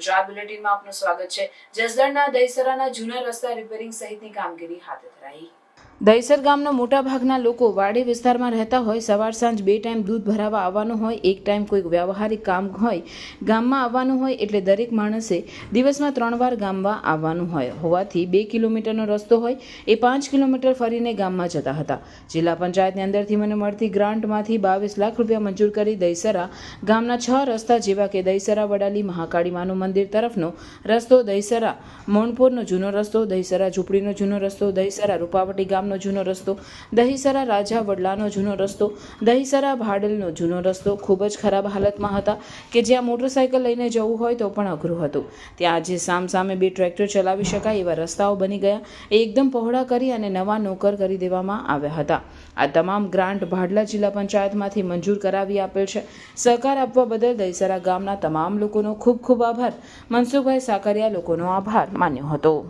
Star બુલેટિનમાં આપનું સ્વાગત છે. જસદણના દહીસરાના જૂના રસ્તા રિપેરિંગ સહિતની કામગીરી હાથ ધરાઈ. દહીસર ગામના મોટા ભાગના લોકો વાડી વિસ્તારમાં રહેતા હોય, સવાર સાંજ બે ટાઈમ દૂધ ભરાવા આવવાનું હોય, એક ટાઈમ કોઈક વ્યવહારિક કામ હોય, ગામમાં આવવાનું હોય એટલે દરેક માણસે દિવસમાં ત્રણ વાર ગામમાં આવવાનું હોય. હોવાથી બે કિલોમીટરનો રસ્તો હોય, એ પાંચ કિલોમીટર ફરીને ગામમાં જતા હતા. જિલ્લા પંચાયતની અંદરથી મને મળતી ગ્રાન્ટમાંથી બાવીસ લાખ રૂપિયા મંજૂર કરી દહીસરા ગામના છ રસ્તા જેવા કે દહીસરા વડાલી મહાકાળી માનું મંદિર તરફનો રસ્તો દહીસરા મોણપુરનો જૂનો રસ્તો દહીસરા ઝૂંપડીનો જૂનો રસ્તો દહીસરા રૂપાવટી ગામનો જૂનો રસ્તો, દહીસરા રાજા વડલાનો જૂનો રસ્તો, દહીસરા ભાડલનો જૂનો રસ્તો ખૂબ જ ખરાબ હાલતમાં હતા કે જ્યાં મોટરસાયકલ લઈને જવું હોય તો પણ અઘરું હતું. ત્યાં આજે સામ સામે બે ટ્રેક્ટર ચલાવી શકાય એવા રસ્તાઓ બની ગયા. એ એકદમ પહોળા કરી અને નવા નોકર કરી દેવામાં આવ્યા હતા. આ તમામ ગ્રાન્ટ ભાડલા જિલ્લા પંચાયતમાંથી મંજૂર કરાવી આપેલ છે. સહકાર આપવા બદલ દહીસરા ગામના તમામ લોકોનો ખૂબ ખૂબ આભાર. મનસુખભાઈ સાકરિયા, લોકોનો આભાર. માન્યો હતો.